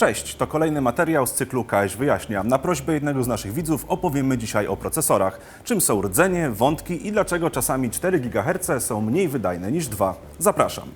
Cześć, to kolejny materiał z cyklu KS Wyjaśnia. Na prośbę jednego z naszych widzów opowiemy dzisiaj o procesorach. Czym są rdzenie, wątki i dlaczego czasami 4 GHz są mniej wydajne niż 2. Zapraszam.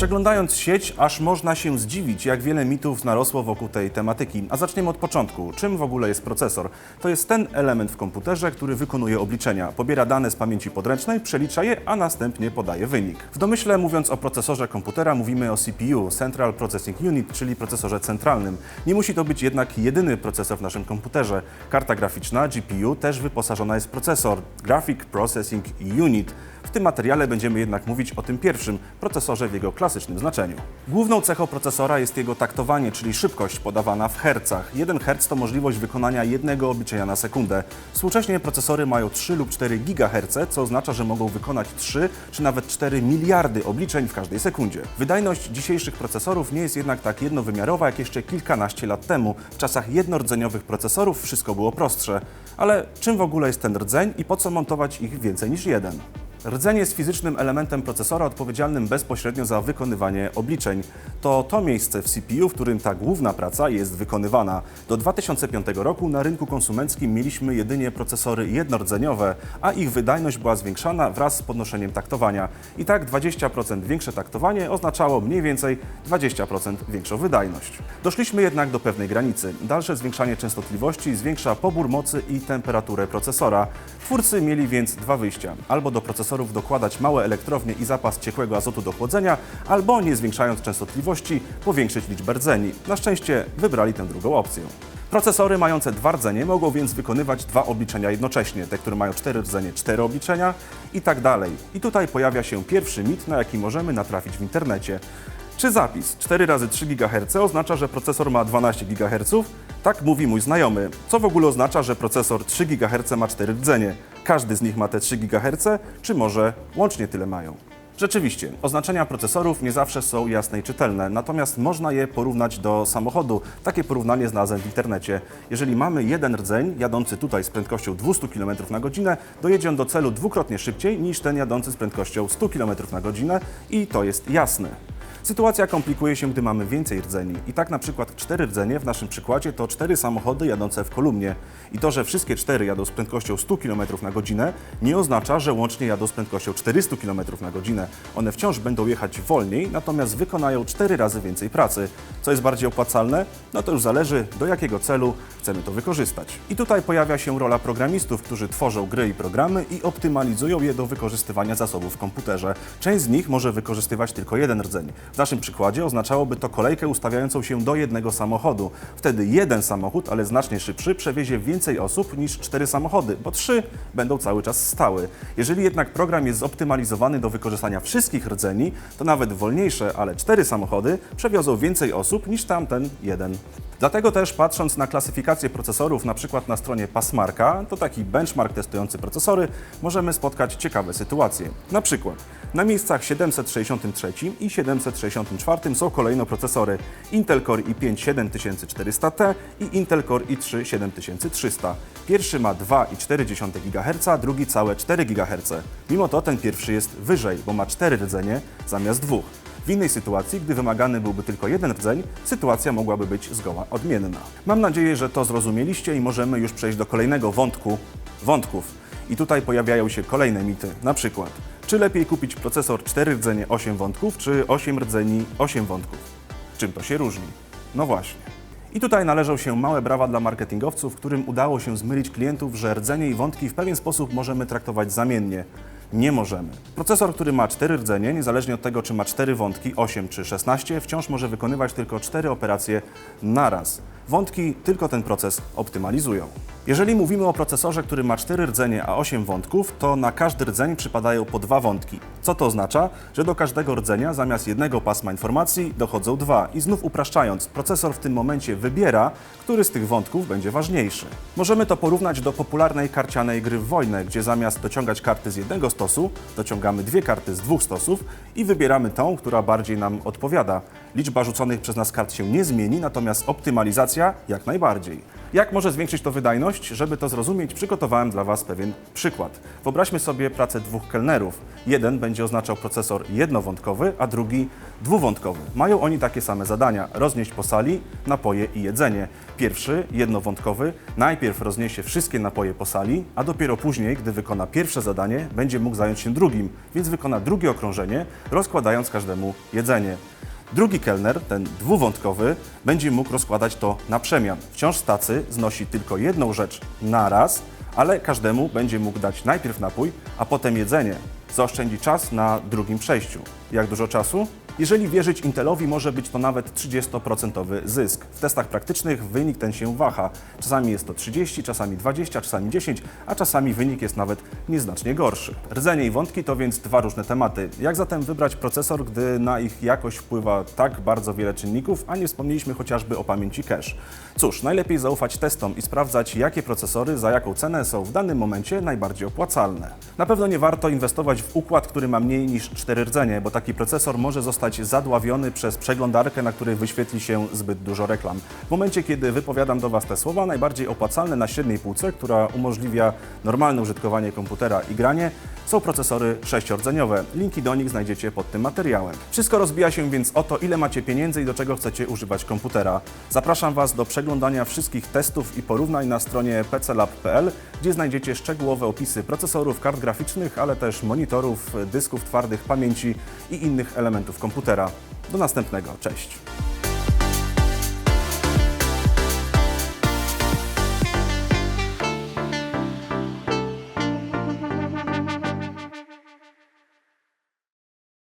Przeglądając sieć, aż można się zdziwić, jak wiele mitów narosło wokół tej tematyki. A zaczniemy od początku. Czym w ogóle jest procesor? To jest ten element w komputerze, który wykonuje obliczenia. Pobiera dane z pamięci podręcznej, przelicza je, a następnie podaje wynik. W domyśle, mówiąc o procesorze komputera, mówimy o CPU, Central Processing Unit, czyli procesorze centralnym. Nie musi to być jednak jedyny procesor w naszym komputerze. Karta graficzna, GPU, też wyposażona jest w procesor, Graphic Processing Unit. W tym materiale będziemy jednak mówić o tym pierwszym, procesorze w jego klasycznym znaczeniu. Główną cechą procesora jest jego taktowanie, czyli szybkość podawana w hercach. 1 Hz to możliwość wykonania jednego obliczenia na sekundę. Współcześnie procesory mają 3 lub 4 GHz, co oznacza, że mogą wykonać 3 czy nawet 4 miliardy obliczeń w każdej sekundzie. Wydajność dzisiejszych procesorów nie jest jednak tak jednowymiarowa jak jeszcze kilkanaście lat temu. W czasach jednordzeniowych procesorów wszystko było prostsze. Ale czym w ogóle jest ten rdzeń i po co montować ich więcej niż jeden? Rdzeń jest fizycznym elementem procesora odpowiedzialnym bezpośrednio za wykonywanie obliczeń. To to miejsce w CPU, w którym ta główna praca jest wykonywana. Do 2005 roku na rynku konsumenckim mieliśmy jedynie procesory jednordzeniowe, a ich wydajność była zwiększana wraz z podnoszeniem taktowania. I tak 20% większe taktowanie oznaczało mniej więcej 20% większą wydajność. Doszliśmy jednak do pewnej granicy. Dalsze zwiększanie częstotliwości zwiększa pobór mocy i temperaturę procesora. Twórcy mieli więc dwa wyjścia. Albo do procesorów dokładać małe elektrownie i zapas ciekłego azotu do chłodzenia, albo nie zwiększając częstotliwości, powiększyć liczbę rdzeni. Na szczęście wybrali tę drugą opcję. Procesory mające dwa rdzenie mogą więc wykonywać dwa obliczenia jednocześnie. Te, które mają cztery rdzenie, cztery obliczenia i tak dalej. I tutaj pojawia się pierwszy mit, na jaki możemy natrafić w internecie. Czy zapis 4 razy 3 GHz oznacza, że procesor ma 12 GHz? Tak mówi mój znajomy. Co w ogóle oznacza, że procesor 3 GHz ma 4 rdzenie? Każdy z nich ma te 3 GHz, czy może łącznie tyle mają? Rzeczywiście, oznaczenia procesorów nie zawsze są jasne i czytelne, natomiast można je porównać do samochodu. Takie porównanie znalazłem w internecie. Jeżeli mamy jeden rdzeń jadący tutaj z prędkością 200 km na godzinę, dojedzie on do celu dwukrotnie szybciej niż ten jadący z prędkością 100 km na godzinę i to jest jasne. Sytuacja komplikuje się, gdy mamy więcej rdzeni. I tak na przykład cztery rdzenie w naszym przykładzie to cztery samochody jadące w kolumnie. I to, że wszystkie cztery jadą z prędkością 100 km na godzinę, nie oznacza, że łącznie jadą z prędkością 400 km na godzinę. One wciąż będą jechać wolniej, natomiast wykonają cztery razy więcej pracy. Co jest bardziej opłacalne? No to już zależy, do jakiego celu chcemy to wykorzystać. I tutaj pojawia się rola programistów, którzy tworzą gry i programy i optymalizują je do wykorzystywania zasobów w komputerze. Część z nich może wykorzystywać tylko jeden rdzeń. W naszym przykładzie oznaczałoby to kolejkę ustawiającą się do jednego samochodu. Wtedy jeden samochód, ale znacznie szybszy, przewiezie więcej osób niż cztery samochody, bo trzy będą cały czas stały. Jeżeli jednak program jest zoptymalizowany do wykorzystania wszystkich rdzeni, to nawet wolniejsze, ale cztery samochody przewiozą więcej osób niż tamten jeden. Dlatego też patrząc na klasyfikację procesorów, na przykład na stronie Passmarka, to taki benchmark testujący procesory, możemy spotkać ciekawe sytuacje. Na przykład na miejscach 763 i 764 są kolejno procesory Intel Core i5 7400T i Intel Core i3 7300. Pierwszy ma 2,4 GHz, drugi całe 4 GHz. Mimo to ten pierwszy jest wyżej, bo ma 4 rdzenie zamiast dwóch. W innej sytuacji, gdy wymagany byłby tylko jeden rdzeń, sytuacja mogłaby być zgoła odmienna. Mam nadzieję, że to zrozumieliście i możemy już przejść do kolejnego wątku wątków. I tutaj pojawiają się kolejne mity. Na przykład, czy lepiej kupić procesor 4 rdzenie 8 wątków, czy 8 rdzeni 8 wątków? Czym to się różni? No właśnie. I tutaj należą się małe brawa dla marketingowców, którym udało się zmylić klientów, że rdzenie i wątki w pewien sposób możemy traktować zamiennie. Nie możemy. Procesor, który ma 4 rdzenie, niezależnie od tego, czy ma 4 wątki, 8 czy 16, wciąż może wykonywać tylko 4 operacje naraz. Wątki tylko ten proces optymalizują. Jeżeli mówimy o procesorze, który ma 4 rdzenie, a 8 wątków, to na każdy rdzeń przypadają po dwa wątki. Co to oznacza? Że do każdego rdzenia zamiast jednego pasma informacji dochodzą dwa. I znów upraszczając, procesor w tym momencie wybiera, który z tych wątków będzie ważniejszy. Możemy to porównać do popularnej karcianej gry w wojnę, gdzie zamiast dociągać karty z jednego stosu, dociągamy dwie karty z dwóch stosów i wybieramy tą, która bardziej nam odpowiada. Liczba rzuconych przez nas kart się nie zmieni, natomiast optymalizacja jak najbardziej. Jak może zwiększyć to wydajność? Żeby to zrozumieć, przygotowałem dla Was pewien przykład. Wyobraźmy sobie pracę dwóch kelnerów. Jeden będzie oznaczał procesor jednowątkowy, a drugi dwuwątkowy. Mają oni takie same zadania: roznieść po sali napoje i jedzenie. Pierwszy, jednowątkowy, najpierw rozniesie wszystkie napoje po sali, a dopiero później, gdy wykona pierwsze zadanie, będzie mógł zająć się drugim, więc wykona drugie okrążenie, rozkładając każdemu jedzenie. Drugi kelner, ten dwuwątkowy, będzie mógł rozkładać to na przemian. Wciąż z tacy znosi tylko jedną rzecz na raz, ale każdemu będzie mógł dać najpierw napój, a potem jedzenie. Zaoszczędzi czas na drugim przejściu. Jak dużo czasu? Jeżeli wierzyć Intelowi, może być to nawet 30% zysk. W testach praktycznych wynik ten się waha. Czasami jest to 30, czasami 20, czasami 10, a czasami wynik jest nawet nieznacznie gorszy. Rdzenie i wątki to więc dwa różne tematy. Jak zatem wybrać procesor, gdy na ich jakość wpływa tak bardzo wiele czynników, a nie wspomnieliśmy chociażby o pamięci cache? Cóż, najlepiej zaufać testom i sprawdzać, jakie procesory za jaką cenę są w danym momencie najbardziej opłacalne. Na pewno nie warto inwestować w układ, który ma mniej niż 4 rdzenie, bo taki procesor może zostać zadławiony przez przeglądarkę, na której wyświetli się zbyt dużo reklam. W momencie, kiedy wypowiadam do Was te słowa, najbardziej opłacalne na średniej półce, która umożliwia normalne użytkowanie komputera i granie, są procesory sześciordzeniowe. Linki do nich znajdziecie pod tym materiałem. Wszystko rozbija się więc o to, ile macie pieniędzy i do czego chcecie używać komputera. Zapraszam Was do przeglądania wszystkich testów i porównań na stronie pclab.pl, gdzie znajdziecie szczegółowe opisy procesorów, kart graficznych, ale też monitorów, dysków twardych, pamięci i innych elementów komputera. Do następnego. Cześć!